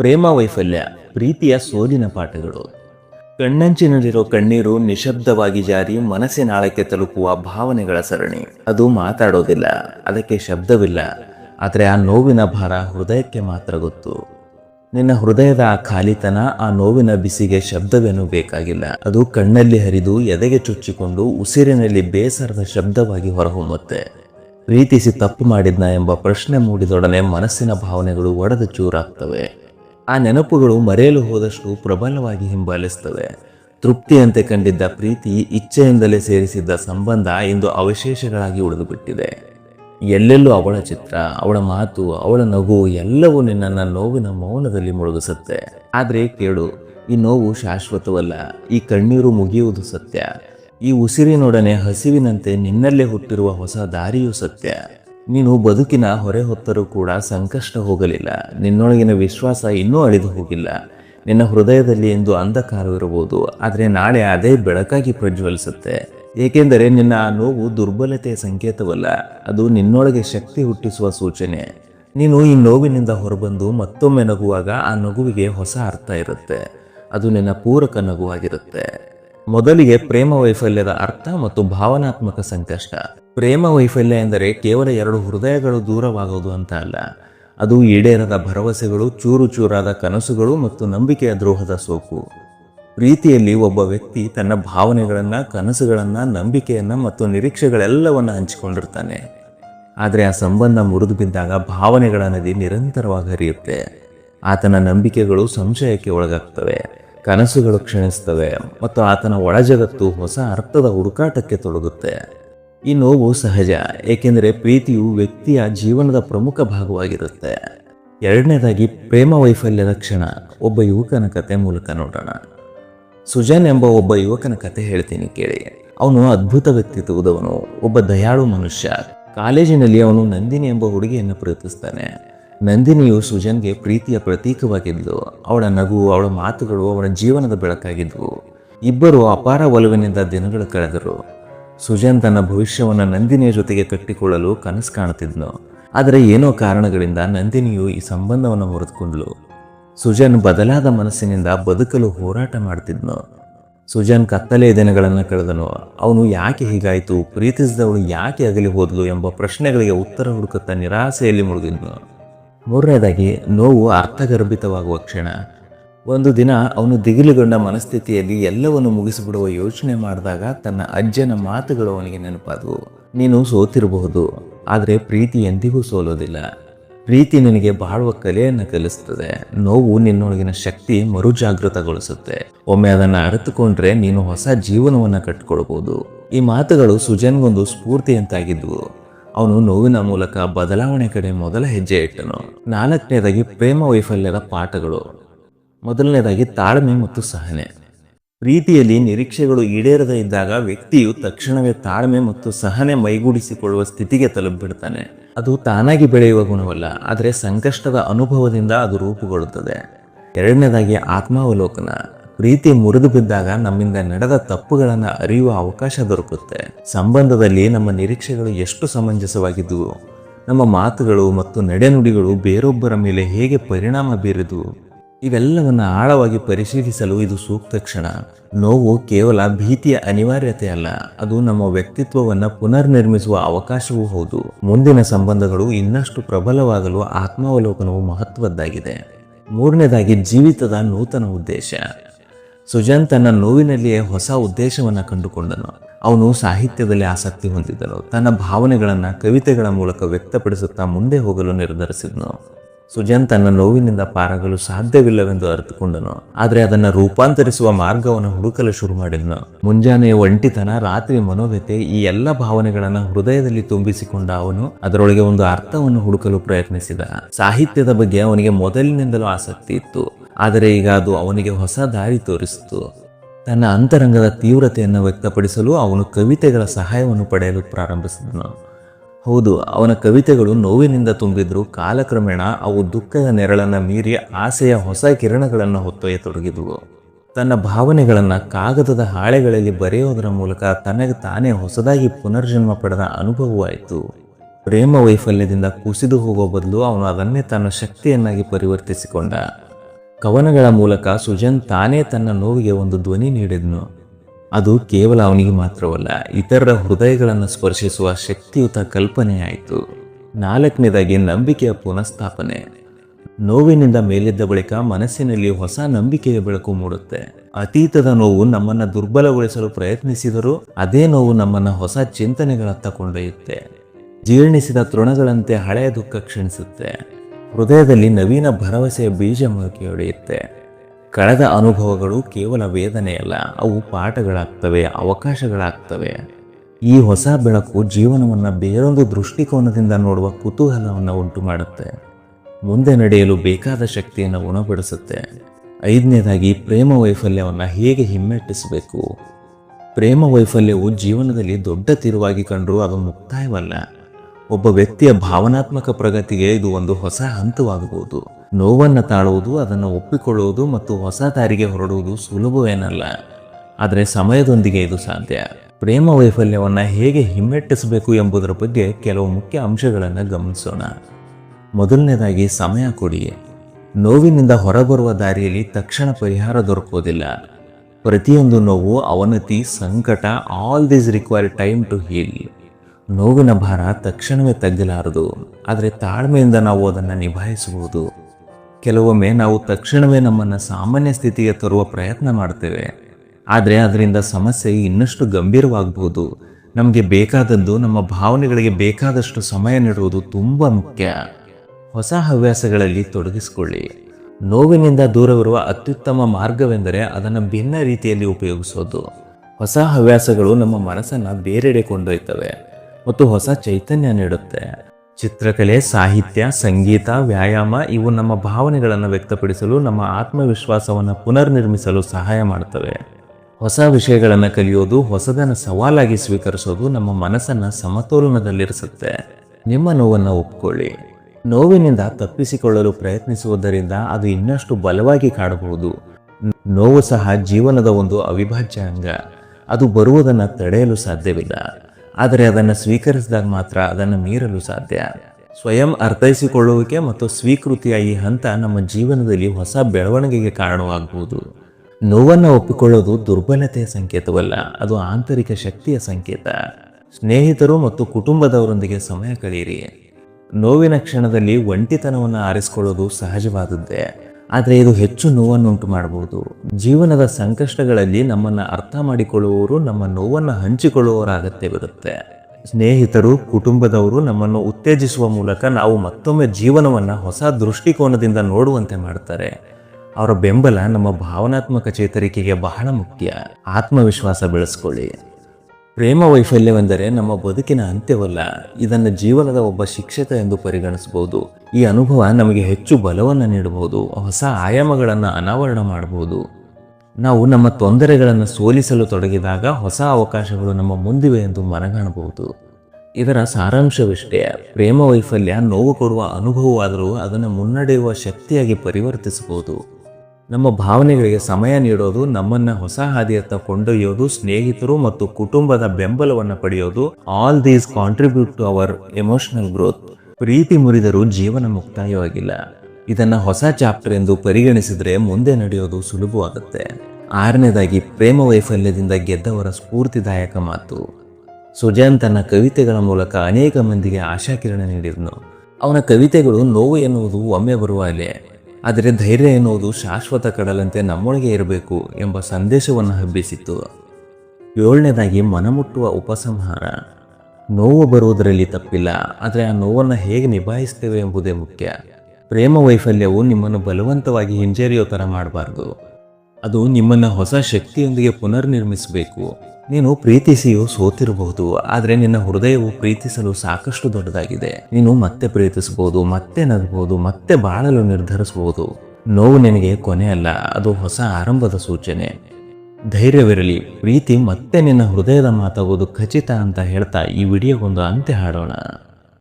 ಪ್ರೇಮ ವೈಫಲ್ಯ, ಪ್ರೀತಿಯ ಸೋಲಿನ ಪಾಠಗಳು. ಕಣ್ಣಂಚಿನಲ್ಲಿರೋ ಕಣ್ಣೀರು ನಿಶಬ್ದವಾಗಿ ಜಾರಿ ಮನಸ್ಸಿನ ಆಳಕ್ಕೆ ತಲುಪುವ ಭಾವನೆಗಳ ಸರಣಿ. ಅದು ಮಾತಾಡೋದಿಲ್ಲ, ಅದಕ್ಕೆ ಶಬ್ದವಿಲ್ಲ. ಆದರೆ ಆ ನೋವಿನ ಭಾರ ಹೃದಯಕ್ಕೆ ಮಾತ್ರ ಗೊತ್ತು. ನಿನ್ನ ಹೃದಯದ ಆ ಖಾಲಿತನ, ಆ ನೋವಿನ ಬಿಸಿಗೆ ಶಬ್ದವೇನೂ ಬೇಕಾಗಿಲ್ಲ. ಅದು ಕಣ್ಣಲ್ಲಿ ಹರಿದು ಎದೆಗೆ ಚುಚ್ಚಿಕೊಂಡು ಉಸಿರಿನಲ್ಲಿ ಬೇಸರದ ಶಬ್ದವಾಗಿ ಹೊರಹೊಮ್ಮುತ್ತೆ. ಪ್ರೀತಿಸಿ ತಪ್ಪು ಮಾಡಿದ್ನ ಎಂಬ ಪ್ರಶ್ನೆ ಮೂಡಿದೊಡನೆ ಮನಸ್ಸಿನ ಭಾವನೆಗಳು ಒಡೆದು ಚೂರಾಗ್ತವೆ. ಆ ನೆನಪುಗಳು ಮರೆಯಲು ಹೋದಷ್ಟು ಪ್ರಬಲವಾಗಿ ಹಿಂಬಾಲಿಸ್ತವೆ ತೃಪ್ತಿಯಂತೆ ಕಂಡಿದ್ದ ಪ್ರೀತಿ ಇಚ್ಛೆಯಿಂದಲೇ ಸೇರಿಸಿದ್ದ ಸಂಬಂಧ ಇಂದು ಅವಶೇಷಗಳಾಗಿ ಉಳಿದುಬಿಟ್ಟಿದೆ. ಎಲ್ಲೆಲ್ಲೂ ಅವಳ ಚಿತ್ರ, ಅವಳ ಮಾತು, ಅವಳ ನಗು ಎಲ್ಲವೂ ನಿನ್ನನ್ನು ನೋವಿನ ಮೌನದಲ್ಲಿ ಮುಳುಗಿಸುತ್ತೆ. ಆದರೆ ಕೇಳು, ಈ ನೋವು ಶಾಶ್ವತವಲ್ಲ, ಈ ಕಣ್ಣೀರು ಮುಗಿಯುವುದು ಸತ್ಯ. ಈ ಉಸಿರಿನೊಡನೆ ಹಸಿವಿನಂತೆ ನಿನ್ನಲ್ಲೇ ಹುಟ್ಟಿರುವ ಹೊಸ ದಾರಿಯೂ ಸತ್ಯ. ನೀನು ಬದುಕಿನ ಹೊರೆ ಹೊತ್ತರೂ ಕೂಡ ಸಂಕಷ್ಟ ಹೋಗಲಿಲ್ಲ. ನಿನ್ನೊಳಗಿನ ವಿಶ್ವಾಸ ಇನ್ನೂ ಅಳಿದು ಹೋಗಿಲ್ಲ. ನಿನ್ನ ಹೃದಯದಲ್ಲಿ ಎಂದು ಅಂಧಕಾರವಿರಬಹುದು ಆದರೆ ನಾಳೆ ಅದೇ ಬೆಳಕಾಗಿ ಪ್ರಜ್ವಲಿಸುತ್ತೆ. ಏಕೆಂದರೆ ನಿನ್ನ ಆ ನೋವು ದುರ್ಬಲತೆಯ ಸಂಕೇತವಲ್ಲ. ಅದು ನಿನ್ನೊಳಗೆ ಶಕ್ತಿ ಹುಟ್ಟಿಸುವ ಸೂಚನೆ. ನೀನು ಈ ನೋವಿನಿಂದ ಹೊರಬಂದು ಮತ್ತೊಮ್ಮೆ ನಗುವಾಗ ಆ ನಗುವಿಗೆ ಹೊಸ ಅರ್ಥ ಇರುತ್ತೆ. ಅದು ನಿನ್ನ ಪೂರಕ ನಗುವಾಗಿರುತ್ತೆ. ಮೊದಲಿಗೆ ಪ್ರೇಮ ವೈಫಲ್ಯದ ಅರ್ಥ ಮತ್ತು ಭಾವನಾತ್ಮಕ ಸಂಕಷ್ಟ. ಪ್ರೇಮ ವೈಫಲ್ಯ ಎಂದರೆ ಕೇವಲ ಎರಡು ಹೃದಯಗಳು ದೂರವಾಗೋದು ಅಂತ ಅಲ್ಲ. ಅದು ಈಡೇರದ ಭರವಸೆಗಳು, ಚೂರು ಚೂರಾದ ಕನಸುಗಳು ಮತ್ತು ನಂಬಿಕೆಯ ದ್ರೋಹದ ಸೋಕು. ಪ್ರೀತಿಯಲ್ಲಿ ಒಬ್ಬ ವ್ಯಕ್ತಿ ತನ್ನ ಭಾವನೆಗಳನ್ನು, ಕನಸುಗಳನ್ನು, ನಂಬಿಕೆಯನ್ನು ಮತ್ತು ನಿರೀಕ್ಷೆಗಳೆಲ್ಲವನ್ನು ಹಂಚಿಕೊಂಡಿರ್ತಾನೆ. ಆದರೆ ಆ ಸಂಬಂಧ ಮುರಿದು ಬಿದ್ದಾಗ ಭಾವನೆಗಳ ನದಿ ನಿರಂತರವಾಗಿ ಹರಿಯುತ್ತೆ. ಆತನ ನಂಬಿಕೆಗಳು ಸಂಶಯಕ್ಕೆ ಒಳಗಾಗ್ತವೆ, ಕನಸುಗಳು ಕ್ಷಣಿಸ್ತವೆ ಮತ್ತು ಆತನ ಒಳಜಗತ್ತು ಹೊಸ ಅರ್ಥದ ಹುಡುಕಾಟಕ್ಕೆ ತೊಡಗುತ್ತೆ. ಈ ನೋವು ಸಹಜ, ಏಕೆಂದರೆ ಪ್ರೀತಿಯು ವ್ಯಕ್ತಿಯ ಜೀವನದ ಪ್ರಮುಖ ಭಾಗವಾಗಿರುತ್ತೆ. ಎರಡನೇದಾಗಿ, ಪ್ರೇಮ ವೈಫಲ್ಯದ ಕ್ಷಣ, ಒಬ್ಬ ಯುವಕನ ಕತೆ ಮೂಲಕ ನೋಡೋಣ. ಸುಜನ್ ಎಂಬ ಒಬ್ಬ ಯುವಕನ ಕತೆ ಹೇಳ್ತೀನಿ ಕೇಳಿ. ಅವನು ಅದ್ಭುತ ವ್ಯಕ್ತಿತ್ವದವನು, ಒಬ್ಬ ದಯಾಳು ಮನುಷ್ಯ. ಕಾಲೇಜಿನಲ್ಲಿ ಅವನು ನಂದಿನಿ ಎಂಬ ಹುಡುಗಿಯನ್ನು ಪ್ರೀತಿಸ್ತಾನೆ. ನಂದಿನಿಯು ಸುಜನ್ಗೆ ಪ್ರೀತಿಯ ಪ್ರತೀಕವಾಗಿದ್ದು, ಅವಳ ನಗು, ಅವಳ ಮಾತುಗಳು ಅವಳ ಜೀವನದ ಬೆಳಕಾಗಿದ್ದವು ಇಬ್ಬರು ಅಪಾರ ಒಲವಿನಿಂದ ದಿನಗಳು ಕಳೆದರು. ಸುಜನ್ ತನ್ನ ಭವಿಷ್ಯವನ್ನು ನಂದಿನಿಯ ಜೊತೆಗೆ ಕಟ್ಟಿಕೊಳ್ಳಲು ಕನಸು ಕಾಣುತ್ತಿದ್ನು ಆದರೆ ಏನೋ ಕಾರಣಗಳಿಂದ ನಂದಿನಿಯು ಈ ಸಂಬಂಧವನ್ನು ಹೊರತುಕೊಂಡ್ಲು ಸುಜನ್ ಬದಲಾದ ಮನಸ್ಸಿನಿಂದ ಬದುಕಲು ಹೋರಾಟ ಮಾಡ್ತಿದ್ನು ಸುಜನ್ ಕತ್ತಲೆ ದಿನಗಳನ್ನು ಕಳೆದನು. ಅವನು ಯಾಕೆ ಹೀಗಾಯಿತು? ಪ್ರೀತಿಸಿದವಳು ಯಾಕೆ ಅಗಲಿ ಹೋದ್ಲು ಎಂಬ ಪ್ರಶ್ನೆಗಳಿಗೆ ಉತ್ತರ ಹುಡುಕುತ್ತಾ ನಿರಾಸೆಯಲ್ಲಿ ಮುಳುಗಿದ್ನು ಮೂರನೇದಾಗಿ, ನೋವು ಅರ್ಥಗರ್ಭಿತವಾಗುವ ಕ್ಷಣ. ಒಂದು ದಿನ ಅವನು ದಿಗಿಲುಗೊಂಡ ಮನಸ್ಥಿತಿಯಲ್ಲಿ ಎಲ್ಲವನ್ನು ಮುಗಿಸಿಬಿಡುವ ಯೋಚನೆ ಮಾಡಿದಾಗ ತನ್ನ ಅಜ್ಜನ ಮಾತುಗಳು ಅವನಿಗೆ ನೆನಪಾದವು. ನೀನು ಸೋತಿರಬಹುದು, ಆದರೆ ಪ್ರೀತಿ ಎಂದಿಗೂ ಸೋಲೋದಿಲ್ಲ. ಪ್ರೀತಿ ನಿನಗೆ ಬಾಳುವ ಕಲೆಯನ್ನು ಕಲಿಸ್ತದೆ. ನೋವು ನಿನ್ನೊಳಗಿನ ಶಕ್ತಿ ಮರುಜಾಗೃತಗೊಳಿಸುತ್ತೆ. ಒಮ್ಮೆ ಅದನ್ನು ಅರಿತುಕೊಂಡ್ರೆ ನೀನು ಹೊಸ ಜೀವನವನ್ನು ಕಟ್ಟಿಕೊಳ್ಬಹುದು ಈ ಮಾತುಗಳು ಸುಜನ್ಗೊಂದು ಸ್ಫೂರ್ತಿಯಂತಾಗಿದ್ವು ಅವನು ನೋವಿನ ಮೂಲಕ ಬದಲಾವಣೆ ಕಡೆ ಮೊದಲ ಹೆಜ್ಜೆ ಇಟ್ಟನು. ನಾಲ್ಕನೇದಾಗಿ ಪ್ರೇಮ ವೈಫಲ್ಯದ ಪಾಠಗಳು. ಮೊದಲನೇದಾಗಿ ತಾಳ್ಮೆ ಮತ್ತು ಸಹನೆ. ಪ್ರೀತಿಯಲ್ಲಿ ನಿರೀಕ್ಷೆಗಳು ಈಡೇರದೇ ಇದ್ದಾಗ ವ್ಯಕ್ತಿಯು ತಕ್ಷಣವೇ ತಾಳ್ಮೆ ಮತ್ತು ಸಹನೆ ಮೈಗೂಡಿಸಿಕೊಳ್ಳುವ ಸ್ಥಿತಿಗೆ ತಲುಪಿಬಿಡ್ತಾನೆ. ಅದು ತಾನಾಗಿ ಬೆಳೆಯುವ ಗುಣವಲ್ಲ, ಆದರೆ ಸಂಕಷ್ಟದ ಅನುಭವದಿಂದ ಅದು ರೂಪುಗೊಳ್ಳುತ್ತದೆ. ಎರಡನೇದಾಗಿ ಆತ್ಮಾವಲೋಕನ. ಪ್ರೀತಿ ಮುರಿದು ಬಿದ್ದಾಗ ನಮ್ಮಿಂದ ನಡೆದ ತಪ್ಪುಗಳನ್ನು ಅರಿಯುವ ಅವಕಾಶ ದೊರಕುತ್ತೆ. ಸಂಬಂಧದಲ್ಲಿ ನಮ್ಮ ನಿರೀಕ್ಷೆಗಳು ಎಷ್ಟು ಸಮಂಜಸವಾಗಿದ್ದವು ನಮ್ಮ ಮಾತುಗಳು ಮತ್ತು ನಡೆನುಡಿಗಳು ಬೇರೊಬ್ಬರ ಮೇಲೆ ಹೇಗೆ ಪರಿಣಾಮ ಬೀರಿದವು. ಇವೆಲ್ಲವನ್ನು ಆಳವಾಗಿ ಪರಿಶೀಲಿಸಲು ಇದು ಸೂಕ್ತ ಕ್ಷಣ. ನೋವು ಕೇವಲ ಭೀತಿಯ ಅನಿವಾರ್ಯತೆ ಅಲ್ಲ, ಅದು ನಮ್ಮ ವ್ಯಕ್ತಿತ್ವವನ್ನು ಪುನರ್ನಿರ್ಮಿಸುವ ಅವಕಾಶವೂ ಹೌದು. ಮುಂದಿನ ಸಂಬಂಧಗಳು ಇನ್ನಷ್ಟು ಪ್ರಬಲವಾಗಲು ಆತ್ಮಾವಲೋಕನವು ಮಹತ್ವದ್ದಾಗಿದೆ. ಮೂರನೇದಾಗಿ ಜೀವಿತದ ನೂತನ ಉದ್ದೇಶ. ಸುಜಾನ್ ತನ್ನ ನೋವಿನಲ್ಲಿಯೇ ಹೊಸ ಉದ್ದೇಶವನ್ನು ಕಂಡುಕೊಂಡನು. ಅವನು ಸಾಹಿತ್ಯದಲ್ಲಿ ಆಸಕ್ತಿ ಹೊಂದಿದ್ದನು. ತನ್ನ ಭಾವನೆಗಳನ್ನು ಕವಿತೆಗಳ ಮೂಲಕ ವ್ಯಕ್ತಪಡಿಸುತ್ತಾ ಮುಂದೆ ಹೋಗಲು ನಿರ್ಧರಿಸಿದನು. ಸುಜನ್ ತನ್ನ ನೋವಿನಿಂದ ಪಾರಾಗಲು ಸಾಧ್ಯವಿಲ್ಲವೆಂದು ಅರಿತುಕೊಂಡನು. ಆದರೆ ಅದನ್ನು ರೂಪಾಂತರಿಸುವ ಮಾರ್ಗವನ್ನು ಹುಡುಕಲು ಶುರು ಮಾಡಿದನು. ಮುಂಜಾನೆಯ ಒಂಟಿತನ, ರಾತ್ರಿ ಮನೋವ್ಯತೆ ಈ ಎಲ್ಲ ಭಾವನೆಗಳನ್ನ ಹೃದಯದಲ್ಲಿ ತುಂಬಿಸಿಕೊಂಡ ಅವನು ಅದರೊಳಗೆ ಒಂದು ಅರ್ಥವನ್ನು ಹುಡುಕಲು ಪ್ರಯತ್ನಿಸಿದ. ಸಾಹಿತ್ಯದ ಬಗ್ಗೆ ಅವನಿಗೆ ಮೊದಲಿನಿಂದಲೂ ಆಸಕ್ತಿ ಇತ್ತು. ಆದರೆ ಈಗ ಅದು ಅವನಿಗೆ ಹೊಸ ದಾರಿ ತೋರಿಸಿತು. ತನ್ನ ಅಂತರಂಗದ ತೀವ್ರತೆಯನ್ನು ವ್ಯಕ್ತಪಡಿಸಲು ಅವನು ಕವಿತೆಗಳ ಸಹಾಯವನ್ನು ಪಡೆಯಲು ಪ್ರಾರಂಭಿಸಿದನು. ಹೌದು, ಅವನ ಕವಿತೆಗಳು ನೋವಿನಿಂದ ತುಂಬಿದ್ರು ಕಾಲಕ್ರಮೇಣ ಅವು ದುಃಖದ ನೆರಳನ್ನು ಮೀರಿ ಆಸೆಯ ಹೊಸ ಕಿರಣಗಳನ್ನು ಹೊತ್ತೊಯ್ಯತೊಡಗಿದವು ತನ್ನ ಭಾವನೆಗಳನ್ನು ಕಾಗದದ ಹಾಳೆಗಳಲ್ಲಿ ಬರೆಯೋದರ ಮೂಲಕ ತನಗೆ ತಾನೇ ಹೊಸದಾಗಿ ಪುನರ್ಜನ್ಮ ಪಡೆದ ಅನುಭವವಾಯಿತು ಪ್ರೇಮ ವೈಫಲ್ಯದಿಂದ ಕುಸಿದು ಹೋಗೋ ಬದಲು ಅವನು ಅದನ್ನೇ ತನ್ನ ಶಕ್ತಿಯನ್ನಾಗಿ ಪರಿವರ್ತಿಸಿಕೊಂಡ. ಕವನಗಳ ಮೂಲಕ ಸುಜನ್ ತಾನೇ ತನ್ನ ನೋವಿಗೆ ಒಂದು ಧ್ವನಿ ನೀಡಿದ್ನು. ಅದು ಕೇವಲ ಅವನಿಗೆ ಮಾತ್ರವಲ್ಲ, ಇತರರ ಹೃದಯಗಳನ್ನು ಸ್ಪರ್ಶಿಸುವ ಶಕ್ತಿಯುತ ಕಲ್ಪನೆಯಾಯಿತು. ನಾಲ್ಕನೇದಾಗಿ ನಂಬಿಕೆಯ ಪುನಃಸ್ಥಾಪನೆ. ನೋವಿನಿಂದ ಮೇಲೆದ್ದ ಬಳಿಕ ಮನಸ್ಸಿನಲ್ಲಿ ಹೊಸ ನಂಬಿಕೆಯ ಬೆಳಕು ಮೂಡುತ್ತೆ. ಅತೀತದ ನೋವು ನಮ್ಮನ್ನು ದುರ್ಬಲಗೊಳಿಸಲು ಪ್ರಯತ್ನಿಸಿದರೂ ಅದೇ ನೋವು ನಮ್ಮನ್ನು ಹೊಸ ಚಿಂತನೆಗಳತ್ತ ಕೊಂಡೊಯ್ಯುತ್ತೆ. ಜೀರ್ಣಿಸಿದ ತೃಣಗಳಂತೆ ಹಳೆಯ ದುಃಖ ಕ್ಷಣಿಸುತ್ತೆ. ಹೃದಯದಲ್ಲಿ ನವೀನ ಭರವಸೆಯ ಬೀಜ ಮೊಳಕೆಯೊಡೆಯುತ್ತೆ. ಕಳೆದ ಅನುಭವಗಳು ಕೇವಲ ವೇದನೆಯಲ್ಲ, ಅವು ಪಾಠಗಳಾಗ್ತವೆ, ಅವಕಾಶಗಳಾಗ್ತವೆ. ಈ ಹೊಸ ಬೆಳಕು ಜೀವನವನ್ನು ಬೇರೊಂದು ದೃಷ್ಟಿಕೋನದಿಂದ ನೋಡುವ ಕುತೂಹಲವನ್ನು ಉಂಟು ಮಾಡುತ್ತೆ ಮುಂದೆ ನಡೆಯಲು ಬೇಕಾದ ಶಕ್ತಿಯನ್ನು ಉಣಬಡಿಸುತ್ತೆ. ಐದನೇದಾಗಿ, ಪ್ರೇಮ ವೈಫಲ್ಯವನ್ನು ಹೇಗೆ ಹಿಮ್ಮೆಟ್ಟಿಸಬೇಕು? ಪ್ರೇಮ ವೈಫಲ್ಯವು ಜೀವನದಲ್ಲಿ ದೊಡ್ಡ ತಿರುವಾಗಿ ಕಂಡರೂ ಅದು ಮುಕ್ತಾಯವಲ್ಲ. ಒಬ್ಬ ವ್ಯಕ್ತಿಯ ಭಾವನಾತ್ಮಕ ಪ್ರಗತಿಗೆ ಇದು ಒಂದು ಹೊಸ ಹಂತವಾಗಬಹುದು. ನೋವನ್ನು ತಾಳುವುದು, ಅದನ್ನು ಒಪ್ಪಿಕೊಳ್ಳುವುದು ಮತ್ತು ಹೊಸ ದಾರಿಗೆ ಹೊರಡುವುದು ಸುಲಭವೇನಲ್ಲ. ಆದರೆ ಸಮಯದೊಂದಿಗೆ ಇದು ಸಾಧ್ಯ. ಪ್ರೇಮ ವೈಫಲ್ಯವನ್ನು ಹೇಗೆ ಹಿಮ್ಮೆಟ್ಟಿಸಬೇಕು ಎಂಬುದರ ಬಗ್ಗೆ ಕೆಲವು ಮುಖ್ಯ ಅಂಶಗಳನ್ನು ಗಮನಿಸೋಣ. ಮೊದಲನೇದಾಗಿ ಸಮಯ ಕೊಡಿ. ನೋವಿನಿಂದ ಹೊರಬರುವ ದಾರಿಯಲ್ಲಿ ತಕ್ಷಣ ಪರಿಹಾರ ದೊರಕುವುದಿಲ್ಲ. ಪ್ರತಿಯೊಂದು ನೋವು, ಅವನತಿ, ಸಂಕಟ all this require time to heal ನೋವಿನ ಭಾರ ತಕ್ಷಣವೇ ತಗ್ಗಲಾರದು. ಆದರೆ ತಾಳ್ಮೆಯಿಂದ ನಾವು ಅದನ್ನು ನಿಭಾಯಿಸಬಹುದು. ಕೆಲವೊಮ್ಮೆ ನಾವು ತಕ್ಷಣವೇ ನಮ್ಮನ್ನು ಸಾಮಾನ್ಯ ಸ್ಥಿತಿಗೆ ತರುವ ಪ್ರಯತ್ನ ಮಾಡ್ತೇವೆ. ಆದರೆ ಅದರಿಂದ ಸಮಸ್ಯೆ ಇನ್ನಷ್ಟು ಗಂಭೀರವಾಗಬಹುದು. ನಮಗೆ ಬೇಕಾದದ್ದು, ನಮ್ಮ ಭಾವನೆಗಳಿಗೆ ಬೇಕಾದಷ್ಟು ಸಮಯ ನೀಡುವುದು ತುಂಬ ಮುಖ್ಯ. ಹೊಸ ಹವ್ಯಾಸಗಳಲ್ಲಿ ತೊಡಗಿಸಿಕೊಳ್ಳಿ. ನೋವಿನಿಂದ ದೂರವಿರುವ ಅತ್ಯುತ್ತಮ ಮಾರ್ಗವೆಂದರೆ ಅದನ್ನು ಭಿನ್ನ ರೀತಿಯಲ್ಲಿ ಉಪಯೋಗಿಸೋದು. ಹೊಸ ಹವ್ಯಾಸಗಳು ನಮ್ಮ ಮನಸ್ಸನ್ನು ಬೇರೆಡೆ ಕೊಂಡೊಯ್ತವೆ. ಮತ್ತು ಹೊಸ ಚೈತನ್ಯ ನೀಡುತ್ತೆ. ಚಿತ್ರಕಲೆ, ಸಾಹಿತ್ಯ, ಸಂಗೀತ, ವ್ಯಾಯಾಮ ಇವು ನಮ್ಮ ಭಾವನೆಗಳನ್ನು ವ್ಯಕ್ತಪಡಿಸಲು, ನಮ್ಮ ಆತ್ಮವಿಶ್ವಾಸವನ್ನು ಪುನರ್ನಿರ್ಮಿಸಲು ಸಹಾಯ ಮಾಡ್ತವೆ. ಹೊಸ ವಿಷಯಗಳನ್ನು ಕಲಿಯೋದು, ಹೊಸದನ್ನು ಸವಾಲಾಗಿ ಸ್ವೀಕರಿಸೋದು ನಮ್ಮ ಮನಸ್ಸನ್ನು ಸಮತೋಲನದಲ್ಲಿರಿಸುತ್ತೆ. ನಿಮ್ಮ ನೋವನ್ನು ಒಪ್ಕೊಳ್ಳಿ. ನೋವಿನಿಂದ ತಪ್ಪಿಸಿಕೊಳ್ಳಲು ಪ್ರಯತ್ನಿಸುವುದರಿಂದ ಅದು ಇನ್ನಷ್ಟು ಬಲವಾಗಿ ಕಾಡಬಹುದು. ನೋವು ಸಹ ಜೀವನದ ಒಂದು ಅವಿಭಾಜ್ಯ ಅಂಗ. ಅದು ಬರುವುದನ್ನು ತಡೆಯಲು ಸಾಧ್ಯವಿಲ್ಲ. ಆದರೆ ಅದನ್ನು ಸ್ವೀಕರಿಸಿದಾಗ ಮಾತ್ರ ಅದನ್ನು ಮೀರಲು ಸಾಧ್ಯ. ಸ್ವಯಂ ಅರ್ಥೈಸಿಕೊಳ್ಳುವಿಕೆ ಮತ್ತು ಸ್ವೀಕೃತಿಯ ಈ ಹಂತ ನಮ್ಮ ಜೀವನದಲ್ಲಿ ಹೊಸ ಬೆಳವಣಿಗೆಗೆ ಕಾರಣವಾಗಬಹುದು. ನೋವನ್ನು ಒಪ್ಪಿಕೊಳ್ಳೋದು ದುರ್ಬಲತೆಯ ಸಂಕೇತವಲ್ಲ, ಅದು ಆಂತರಿಕ ಶಕ್ತಿಯ ಸಂಕೇತ. ಸ್ನೇಹಿತರು ಮತ್ತು ಕುಟುಂಬದವರೊಂದಿಗೆ ಸಮಯ ಕಳೆಯಿರಿ. ನೋವಿನ ಕ್ಷಣದಲ್ಲಿ ಒಂಟಿತನವನ್ನು ಆರಿಸಿಕೊಳ್ಳೋದು ಸಹಜವಾದದ್ದೇ. ಆದರೆ ಇದು ಹೆಚ್ಚು ನೋವನ್ನುಂಟು ಮಾಡಬಹುದು. ಜೀವನದ ಸಂಕಷ್ಟಗಳಲ್ಲಿ ನಮ್ಮನ್ನು ಅರ್ಥ ಮಾಡಿಕೊಳ್ಳುವವರು, ನಮ್ಮ ನೋವನ್ನು ಹಂಚಿಕೊಳ್ಳುವವರ ಅಗತ್ಯವಿರುತ್ತೆ ಸ್ನೇಹಿತರು, ಕುಟುಂಬದವರು ನಮ್ಮನ್ನು ಉತ್ತೇಜಿಸುವ ಮೂಲಕ ನಾವು ಮತ್ತೊಮ್ಮೆ ಜೀವನವನ್ನು ಹೊಸ ದೃಷ್ಟಿಕೋನದಿಂದ ನೋಡುವಂತೆ ಮಾಡ್ತಾರೆ. ಅವರ ಬೆಂಬಲ ನಮ್ಮ ಭಾವನಾತ್ಮಕ ಚೇತರಿಕೆಗೆ ಬಹಳ ಮುಖ್ಯ. ಆತ್ಮವಿಶ್ವಾಸ ಬೆಳೆಸ್ಕೊಳ್ಳಿ. ಪ್ರೇಮ ವೈಫಲ್ಯವೆಂದರೆ ನಮ್ಮ ಬದುಕಿನ ಅಂತ್ಯವಲ್ಲ. ಇದನ್ನು ಜೀವನದ ಒಬ್ಬ ಶಿಕ್ಷಕ ಎಂದು ಪರಿಗಣಿಸಬಹುದು. ಈ ಅನುಭವ ನಮಗೆ ಹೆಚ್ಚು ಬಲವನ್ನು ನೀಡಬಹುದು. ಹೊಸ ಆಯಾಮಗಳನ್ನು ಅನಾವರಣ ಮಾಡಬಹುದು. ನಾವು ನಮ್ಮ ತೊಂದರೆಗಳನ್ನು ಸೋಲಿಸಲು ತೊಡಗಿದಾಗ ಹೊಸ ಅವಕಾಶಗಳು ನಮ್ಮ ಮುಂದಿವೆ ಎಂದು ಮನಗಾಣಬಹುದು. ಇದರ ಸಾರಾಂಶವಿಷ್ಟೇ, ಪ್ರೇಮ ವೈಫಲ್ಯ ನೋವು ಕೊಡುವ ಅನುಭವವಾದರೂ ಅದನ್ನು ಮುನ್ನಡೆಯುವ ಶಕ್ತಿಯಾಗಿ ಪರಿವರ್ತಿಸಬಹುದು. ನಮ್ಮ ಭಾವನೆಗಳಿಗೆ ಸಮಯ ನೀಡೋದು, ನಮ್ಮನ್ನ ಹೊಸ ಹಾದಿಯತ್ತ ಕೊಂಡೊಯ್ಯೋದು, ಸ್ನೇಹಿತರು ಮತ್ತು ಕುಟುಂಬದ ಬೆಂಬಲವನ್ನು ಪಡೆಯೋದು all these contribute to our emotional growth ಪ್ರೀತಿ ಮುರಿದರೂ ಜೀವನ ಮುಕ್ತಾಯವಾಗಿಲ್ಲ. ಇದನ್ನ ಹೊಸ ಚಾಪ್ಟರ್ ಎಂದು ಪರಿಗಣಿಸಿದ್ರೆ ಮುಂದೆ ನಡೆಯೋದು ಸುಲಭವಾಗುತ್ತೆ. ಆರನೇದಾಗಿ, ಪ್ರೇಮ ವೈಫಲ್ಯದಿಂದ ಗೆದ್ದವರ ಸ್ಫೂರ್ತಿದಾಯಕ ಮಾತು. ಸುಜಾನ್ ತನ್ನ ಕವಿತೆಗಳ ಮೂಲಕ ಅನೇಕ ಮಂದಿಗೆ ಆಶಾಕಿರಣ ನೀಡಿದನು. ಅವನ ಕವಿತೆಗಳು ನೋವು ಎನ್ನುವುದು ಒಮ್ಮೆ ಬರುವ ಅಲೆ ಆದರೆ ಧೈರ್ಯ ಎನ್ನುವುದು ಶಾಶ್ವತ ಕಡಲಂತೆ ನಮ್ಮೊಳಗೆ ಇರಬೇಕು ಎಂಬ ಸಂದೇಶವನ್ನು ಹಬ್ಬಿಸಿತ್ತು. ಏಳನೇದಾಗಿ ಮನಮುಟ್ಟುವ ಉಪಸಂಹಾರ. ನೋವು ಬರುವುದರಲ್ಲಿ ತಪ್ಪಿಲ್ಲ, ಆದರೆ ಆ ನೋವನ್ನು ಹೇಗೆ ನಿಭಾಯಿಸ್ತೇವೆ ಎಂಬುದೇ ಮುಖ್ಯ. ಪ್ರೇಮ ವೈಫಲ್ಯವು ನಿಮ್ಮನ್ನು ಬಲವಂತವಾಗಿ ಹಿಂಜರಿಯೋ ಥರ ಮಾಡಬಾರ್ದು. ಅದು ನಿಮ್ಮನ್ನು ಹೊಸ ಶಕ್ತಿಯೊಂದಿಗೆ ಪುನರ್ನಿರ್ಮಿಸಬೇಕು. ನೀನು ಪ್ರೀತಿಸಿಯೂ ಸೋತಿರಬಹುದು, ಆದರೆ ನಿನ್ನ ಹೃದಯವು ಪ್ರೀತಿಸಲು ಸಾಕಷ್ಟು ದೊಡ್ಡದಾಗಿದೆ. ನೀನು ಮತ್ತೆ ಪ್ರೀತಿಸಬಹುದು, ಮತ್ತೆ ನಗಬಹುದು, ಮತ್ತೆ ಬಾಳಲು ನಿರ್ಧರಿಸಬಹುದು. ನೋವು ನಿನಗೆ ಕೊನೆಯಲ್ಲ ಅದು ಹೊಸ ಆರಂಭದ ಸೂಚನೆ. ಧೈರ್ಯವಿರಲಿ, ಪ್ರೀತಿ ಮತ್ತೆ ನಿನ್ನ ಹೃದಯದ ಮಾತಾಗೋದು ಖಚಿತ ಅಂತ ಹೇಳ್ತಾ ಈ ವಿಡಿಯೋಗೊಂದು ಅಂತ್ಯ ಹಾಡೋಣ.